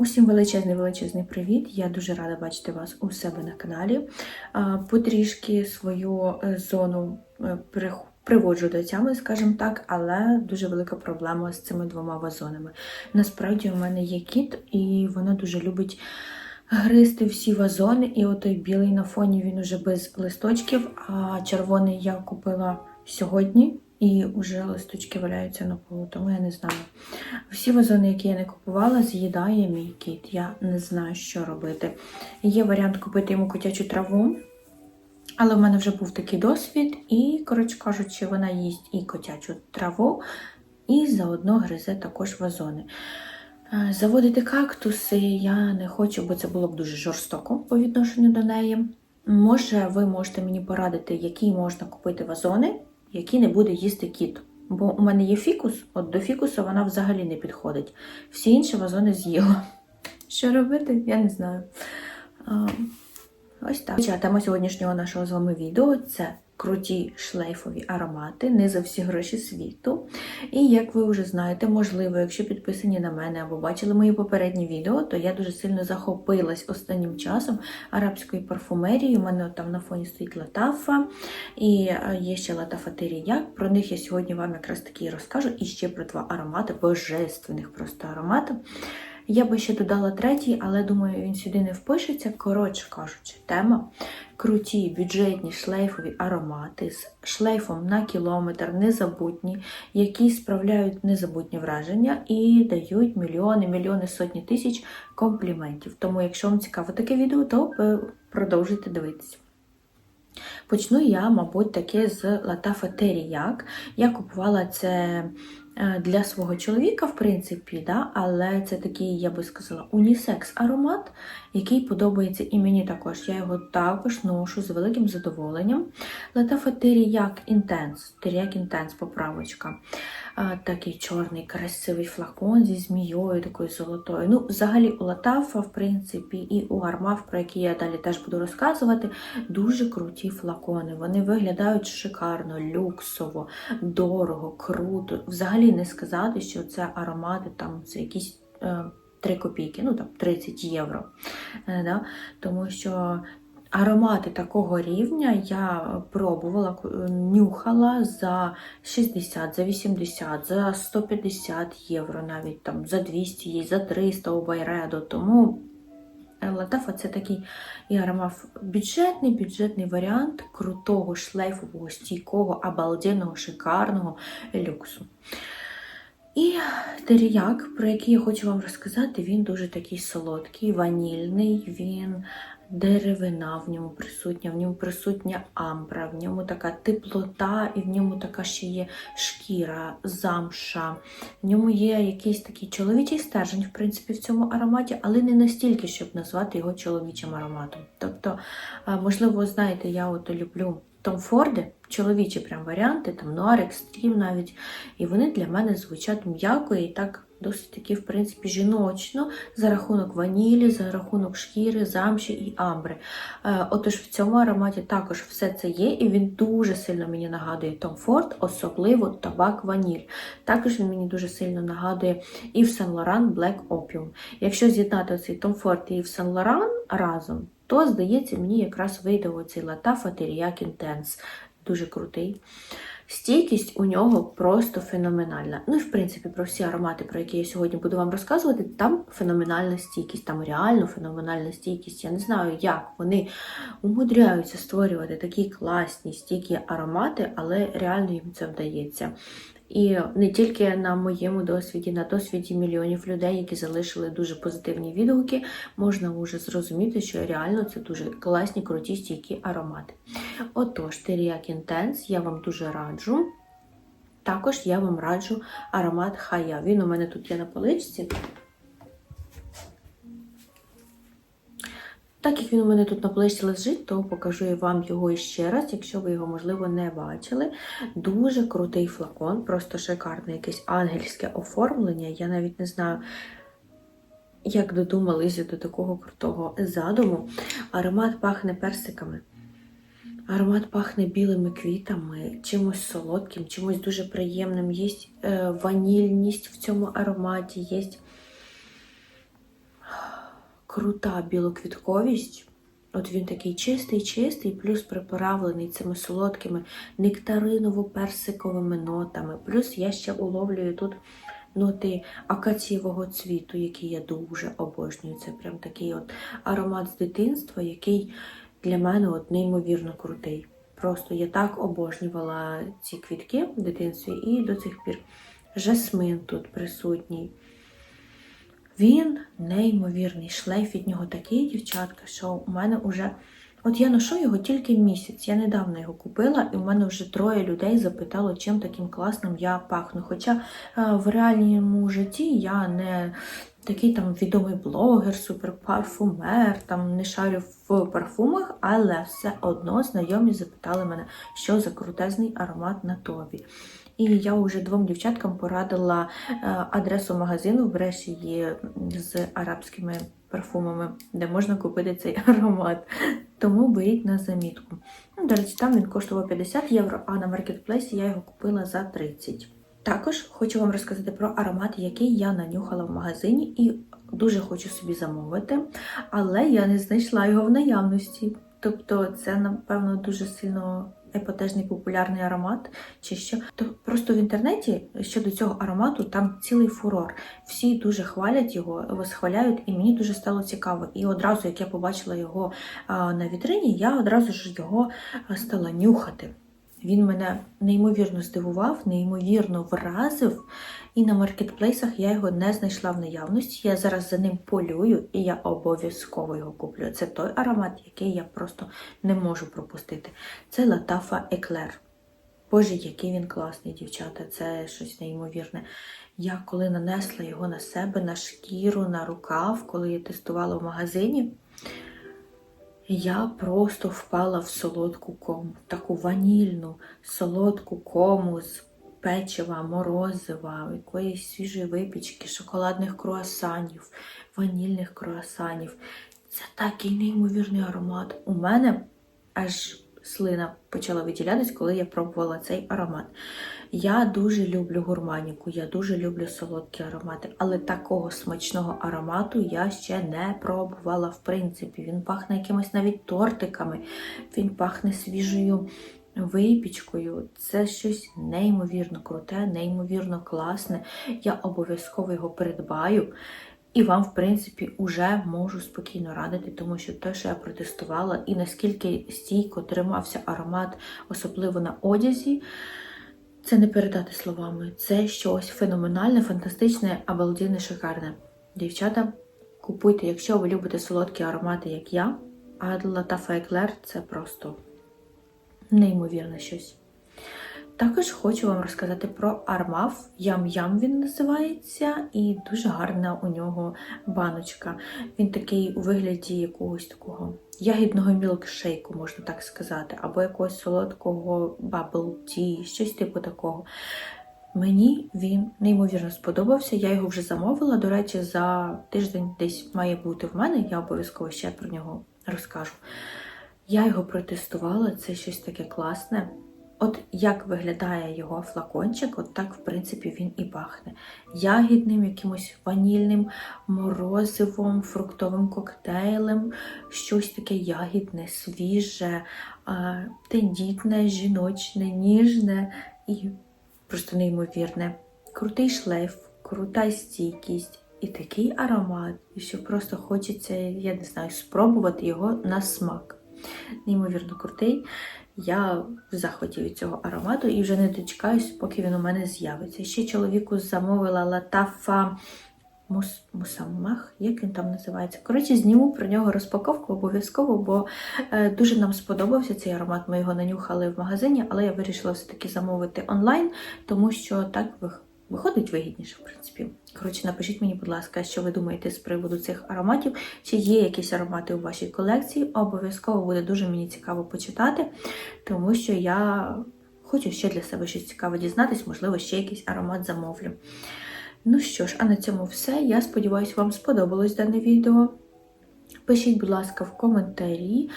Усім величезний величезний привіт! Я дуже рада бачити вас у себе на каналі. Потрішки свою е, зону е, приводжу до тями, скажімо так, але дуже велика проблема з цими двома вазонами. Насправді у мене є кіт, і вона дуже любить гризти всі вазони. І отой білий на фоні він уже без листочків, а червоний я купила сьогодні. І вже листочки валяються на полу, тому я не знаю. Всі вазони, які я не купувала, з'їдає мій кіт. Я не знаю, що робити. Є варіант купити йому котячу траву, але в мене вже був такий досвід, і, коротше кажучи, вона їсть і котячу траву, і заодно гризе також вазони. Е, Заводити кактуси я не хочу, бо це було б дуже жорстоко по відношенню до неї. Може, ви можете мені порадити, які можна купити вазони, які не буде їсти кіт. Бо у мене є фікус, от до фікусу вона взагалі не підходить. Всі інші вазони з'їла. Що робити, я не знаю. А, ось так. Тема сьогоднішнього нашого з вами відео це круті шлейфові аромати, не за всі гроші світу. І як ви вже знаєте, можливо, якщо підписані на мене або бачили мої попередні відео, то я дуже сильно захопилась останнім часом арабською парфумерією. У мене там на фоні стоїть латафа, і е, є ще латафа Теріяк. Про них я сьогодні вам якраз таки розкажу. І ще про два аромати, божественних просто аромати. Я би ще додала третій, але думаю, він сюди не впишеться. Коротше кажучи, тема круті, бюджетні шлейфові аромати з шлейфом на кілометр, незабутні, які справляють незабутні враження і дають мільйони, мільйони, сотні тисяч компліментів. Тому, якщо вам цікаво таке відео, то е, продовжуйте дивитися. Почну я, мабуть, таки з Латафа Теріяк. Я купувала це для свого чоловіка, в принципі, да? але це такий, я би сказала, унісекс аромат, який подобається і мені також. Я його також ношу з великим задоволенням. Латафа Теріяк Інтенс. Теріяк Інтенс, поправочка. Е, Такий чорний, красивий флакон зі змією, такою золотою. Ну, взагалі, у Латафа, в принципі, і у Армав, про які я далі теж буду розказувати, дуже круті флакони. Вони виглядають шикарно, люксово, дорого, круто. Взагалі не сказати, що це аромати там це якісь. Е, 3 копійки, ну там 30 євро. Е, Да? Тому що аромати такого рівня я пробувала, нюхала за 60, за 80, за 150 євро, навіть там за 200 є, за 300 у Байредо. Тому Латафа це такий я аромат бюджетний, бюджетний варіант крутого, шлейфового, стійкого, обалденного, шикарного люксу. І теріяк, про який я хочу вам розказати, він дуже такий солодкий, ванільний, він деревина в ньому присутня, в ньому присутня амбра, в ньому така теплота, і в ньому така ще є шкіра, замша. В ньому є якийсь такий чоловічий стержень, в принципі, в цьому ароматі, але не настільки, щоб назвати його чоловічим ароматом. Тобто, можливо, знаєте, я от люблю Том Форди, чоловічі прям варіанти, там Нуар Екстрім навіть. І вони для мене звучать м'яко і так досить таки, в принципі, жіночно за рахунок ванілі, за рахунок шкіри, замші і амбри. Е, Отож, в цьому ароматі також все це є, і він дуже сильно мені нагадує Tom Ford, особливо табак ваніль. Також він мені дуже сильно нагадує Yves Saint Laurent Black Opium. Якщо з'єднати цей Tom Ford і Yves Saint Laurent разом, то, здається, мені якраз вийде оцей Латафа Теріяк Інтенс. Дуже крутий. Стійкість у нього просто феноменальна. Ну і в принципі про всі аромати, про які я сьогодні буду вам розказувати, там феноменальна стійкість, там реально феноменальна стійкість. Я не знаю, як вони умудряються створювати такі класні стійкі аромати, але реально їм це вдається. І не тільки на моєму досвіді, на досвіді мільйонів людей, які залишили дуже позитивні відгуки, можна вже зрозуміти, що реально це дуже класні, круті, стійкі аромати. Отож, Теріак Інтенс я вам дуже раджу. Також я вам раджу аромат Хая. Він у мене тут є на поличці. Так як він у мене тут на поличці лежить, то покажу я вам його іще раз, якщо ви його, можливо, не бачили. Дуже крутий флакон, просто шикарне якесь ангельське оформлення. Я навіть не знаю, як додумалися до такого крутого задуму. Аромат пахне персиками. Аромат пахне білими квітами, чимось солодким, чимось дуже приємним. Є е, ванільність в цьому ароматі, є крута білоквітковість. От він такий чистий, чистий, плюс приправлений цими солодкими нектариново-персиковими нотами. Плюс я ще уловлюю тут ноти акацієвого цвіту, який я дуже обожнюю. Це прям такий от аромат з дитинства, який для мене от неймовірно крутий. Просто я так обожнювала ці квітки в дитинстві і до цих пір. Жасмин тут присутній. Він неймовірний. Шлейф від нього такий, дівчатка, що у мене вже. От я ношу його тільки місяць. Я недавно його купила, і в мене вже троє людей запитало, чим таким класним я пахну. Хоча е, в реальному житті я не такий там відомий блогер, суперпарфумер, там не шарю в парфумах, але все одно знайомі запитали мене, що за крутезний аромат на тобі. І я вже двом дівчаткам порадила е, адресу магазину в Бреші є з арабськими парфумами, де можна купити цей аромат. Тому беріть на замітку. Ну, До речі, там він коштував 50 євро, а на маркетплейсі я його купила за 30. Також хочу вам розказати про аромат, який я нанюхала в магазині, і дуже хочу собі замовити, але я не знайшла його в наявності. Тобто, це, напевно, дуже сильно епатежний популярний аромат, чи що. То просто в інтернеті щодо цього аромату там цілий фурор. Всі дуже хвалять його, восхваляють, і мені дуже стало цікаво. І одразу, як я побачила його на вітрині, я одразу ж його стала нюхати. Він мене неймовірно здивував, неймовірно вразив, і на маркетплейсах я його не знайшла в наявності. Я зараз за ним полюю, і я обов'язково його куплю. Це той аромат, який я просто не можу пропустити. Це Латафа Еклер. Боже, який він класний, дівчата, це щось неймовірне. Я коли нанесла його на себе, на шкіру, на рукав, коли я тестувала в магазині. Я просто впала в солодку кому, таку ванільну солодку кому з печива, морозива, якоїсь свіжої випічки, шоколадних круасанів, ванільних круасанів. Це такий неймовірний аромат. У мене аж слина почала виділятись, коли я пробувала цей аромат. Я дуже люблю гурманіку, я дуже люблю солодкі аромати, але такого смачного аромату я ще не пробувала в принципі. Він пахне якимось навіть тортиками, він пахне свіжою випічкою. Це щось неймовірно круте, неймовірно класне. Я обов'язково його придбаю. І вам, в принципі, уже можу спокійно радити, тому що те, що я протестувала, і наскільки стійко тримався аромат, особливо на одязі, це не передати словами. Це щось феноменальне, фантастичне, обалденне, шикарне. Дівчата, купуйте, якщо ви любите солодкі аромати, як я, Адла та Фейклер це просто неймовірне щось. Також хочу вам розказати про армаф. Ям-ям він називається, і дуже гарна у нього баночка. Він такий у вигляді якогось такого ягідного мілкшейку, можна так сказати, або якогось солодкого bubble tea, щось типу такого. Мені він неймовірно сподобався. Я його вже замовила. До речі, за тиждень десь має бути в мене, я обов'язково ще про нього розкажу. Я його протестувала, це щось таке класне. От як виглядає його флакончик, от так, в принципі, він і пахне. Ягідним, якимось ванільним морозивом, фруктовим коктейлем, щось таке ягідне, свіже, тендітне, жіночне, ніжне і просто неймовірне. Крутий шлейф, крута стійкість і такий аромат, і що просто хочеться, я не знаю, спробувати його на смак. Неймовірно крутий. Я в захваті від цього аромату і вже не дочекаюсь, поки він у мене з'явиться. Ще чоловіку замовила латафа Мус... Мусамах, як він там називається. Коротше, зніму про нього розпаковку обов'язково, бо е, дуже нам сподобався цей аромат. Ми його нанюхали в магазині, але я вирішила все-таки замовити онлайн, тому що так Виходить вигідніше, в принципі. Коротше, напишіть мені, будь ласка, що ви думаєте з приводу цих ароматів, чи є якісь аромати у вашій колекції. Обов'язково буде дуже мені цікаво почитати, тому що я хочу ще для себе щось цікаве дізнатись, можливо, ще якийсь аромат замовлю. Ну що ж, а на цьому все. Я сподіваюся, вам сподобалось дане відео. Пишіть, будь ласка, в коментарі.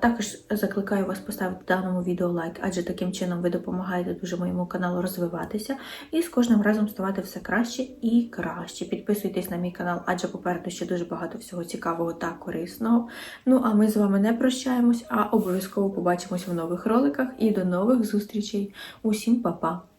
Також закликаю вас поставити даному відео лайк, адже таким чином ви допомагаєте дуже моєму каналу розвиватися і з кожним разом ставати все краще і краще. Підписуйтесь на мій канал, адже попереду ще дуже багато всього цікавого та корисного. Ну а ми з вами не прощаємось, а обов'язково побачимось в нових роликах і до нових зустрічей. Усім па-па!